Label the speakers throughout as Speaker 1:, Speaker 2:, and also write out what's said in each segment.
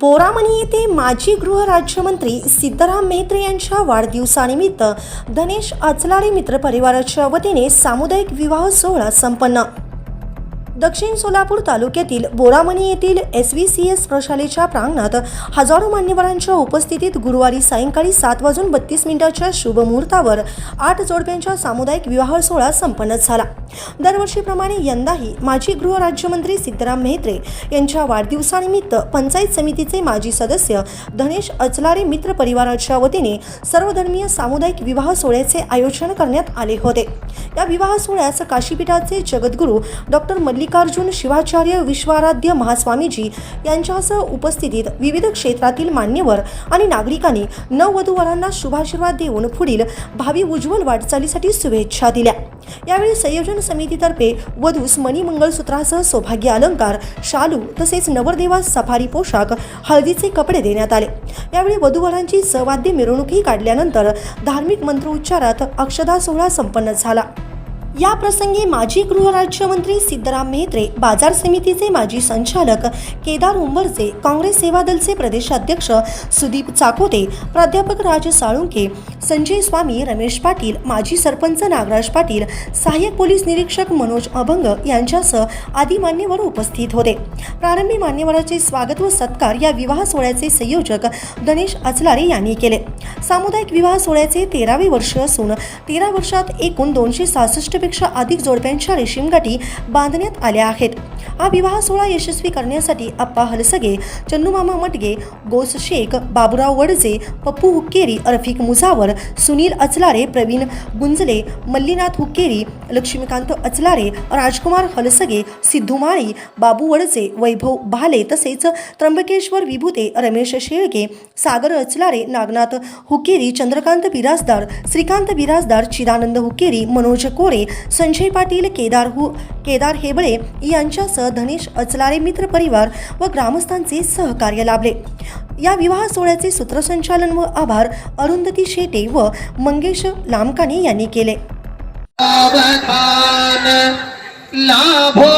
Speaker 1: बोरामणी येथे माजी गृहराज्यमंत्री सिद्धराम मेहत्रे यांच्या वाढदिवसानिमित्त धनेश अचलाडे मित्र परिवाराच्या वतीने सामुदायिक विवाह सोहळा संपन्न. दक्षिण सोलापूर तालुक्यातील बोरामणी येथील एस व्ही सी एस प्रशालेच्या प्रांगणात हजारो मान्यवरांच्या उपस्थितीत गुरुवारी सायंकाळी सात वाजून बत्तीस मिनिटाच्या शुभमुहूर्तावर आठ जोडप्यांच्या सामुदायिक विवाह सोहळा संपन्न झाला. दरवर्षीप्रमाणे यंदाही माजी गृहराज्यमंत्री सिद्धराम मेहत्रे यांच्या वाढदिवसानिमित्त पंचायत समितीचे माजी सदस्य धनेश अचलारे मित्र परिवाराच्या वतीने सर्वधर्मीय सामुदायिक विवाह सोहळ्याचे आयोजन करण्यात आले होते. या विवाह सोहळ्यास काशीपीठाचे जगद्गुरू डॉक्टर मल्लिकार्जुन शिवाचार्य विश्वाराध्य महास्वामीजी यांच्यासह उपस्थितीत विविध क्षेत्रातील मान्यवर आणि नागरिकांनी नववधूवरांना शुभाशीर्वाद देऊन पुढील भावी उज्ज्वल वाटचालीसाठी शुभेच्छा दिल्या. यावेळी संयोजन समितीतर्फे वधूस मणिमंगळसूत्रासह सौभाग्य अलंकार शालू तसेच नवरदेवास सफारी पोशाख हळदीचे कपडे देण्यात आले. यावेळी वधूवरांची सहवाद्य मिरवणूकही काढल्यानंतर धार्मिक मंत्रोच्चारात अक्षदा सोहळा संपन्न झाला. या प्रसंगी माजी गृहराज्यमंत्री सिद्धराम मेहत्रे बाजार समितीचे माजी संचालक केदार उंबरचे काँग्रेस सेवा दलचे प्रदेशाध्यक्ष सुदीप चाकोते प्राध्यापक राज साळुंके संजय स्वामी रमेश पाटील माजी सरपंच नागराज पाटील सहाय्यक पोलीस निरीक्षक मनोज अभंग यांच्यासह आदी मान्यवर उपस्थित होते. प्रारंभी मान्यवराचे स्वागत व सत्कार या विवाह सोहळ्याचे संयोजक गणेश अचलारे यांनी केले. सामुदायिक विवाह सोहळ्याचे तेरावे वर्ष असून तेरा वर्षात एकूण दोनशे सहासष्ट पेक्षा अधिक जोडप्यांच्या रेशीमगाठी बांधण्यात आल्या आहेत. हा विवाह सोहळा यशस्वी करण्यासाठी अप्पा हलसगे चन्नूमामा मटगे गोस शेख बाबुराव वडजे पप्पू हुक्केरी रफिक मुजावर सुनील अचलारे प्रवीण गुंजले मल्लीनाथ हुक्केरी लक्ष्मीकांत अचलारे राजकुमार हलसगे सिद्धू माळी बाबू वडजे वैभव भाले तसेच त्र्यंबकेश्वर विभूते रमेश शेळके सागर अचलारे नागनाथ हुकेरी चंद्रकांत बिराजदार श्रीकांत बिराजदार चिदानंद हुकेरी मनोज कोरे संजय पाटील केदार हु केदार हेबळे यांच्यासह धनेश अचलारे मित्र परिवार व ग्रामस्थांचे सहकार्य लाभले. या विवाह सोहळ्याचे सूत्रसंचालन व आभार अरुंधती शेटे व मंगेश लामकाने यांनी केले.
Speaker 2: लाभो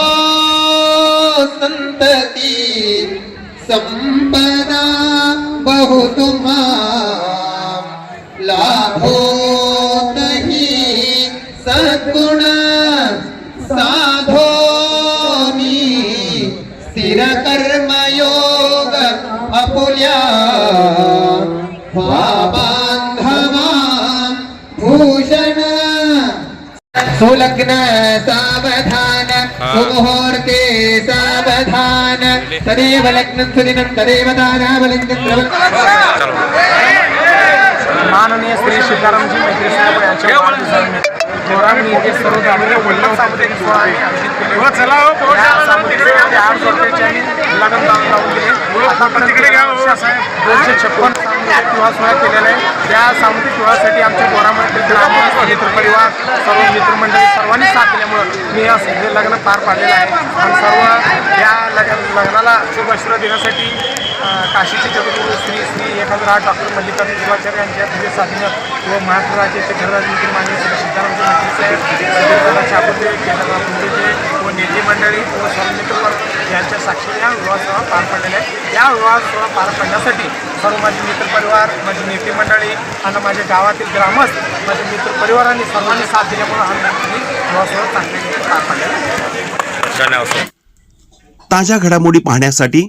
Speaker 2: संतती संपदा बहु कर्मयोग अपुल्या। वा बांधवा भूषण। सुलग्न सावधान। सुमुहूर्ते सावधान। तदेव लग्नं सुदिनं तदेव ताराबलिङ्गं
Speaker 3: माननीय श्री सीतारामजी मैत्री सोलापूर यांच्या वाढदिवसानिमित्त थोरांनी येथे सर्व ग्रामीण वल्लभ सामुदायिक सोहळा आयोजित केले लग्न आतापर्यंत दोनशे छप्पन सामुदायिक विवाह सोहळा केलेला आहे. त्या सामुदायिक विवाहासाठी आमच्या गोरामध्ये ग्रामस्थ मित्रपरिवार सर्व मित्रमंडळी सर्वांनी साथ दिल्यामुळं मी हे लग्न पार पाडलेलं आहे. आणि सर्व या लग्न लग्नाला शुभ देण्यासाठी काशीचे जगद्गुरू श्री श्री एकाधराज डॉक्टर मल्लिकार्जुन शिवाचार्य यांच्या साधनेत व महाराष्ट्राचे ते घरराजनीती मान्य श्री सीतारामजी मंत्री साहेब छापुते केदारनाथ मुंडेचे व नेते मंडळी व सर्व यांच्या साक्षीने हा विवाह सोहळा पार पडलेला आहे या विवाह सोहळा पार पडण्यासाठी सर्व माझे मित्रपरिवार माझी नेते मंडळी आणि माझ्या गावातील ग्रामस्थ माझ्या मित्रपरिवारांनी सर्वांनी साथ दिल्यामुळे हा मी विवाह सोहळा चांगल्या पार पडलेला आहे.
Speaker 4: ताज्या घडामोडी पाहण्यासाठी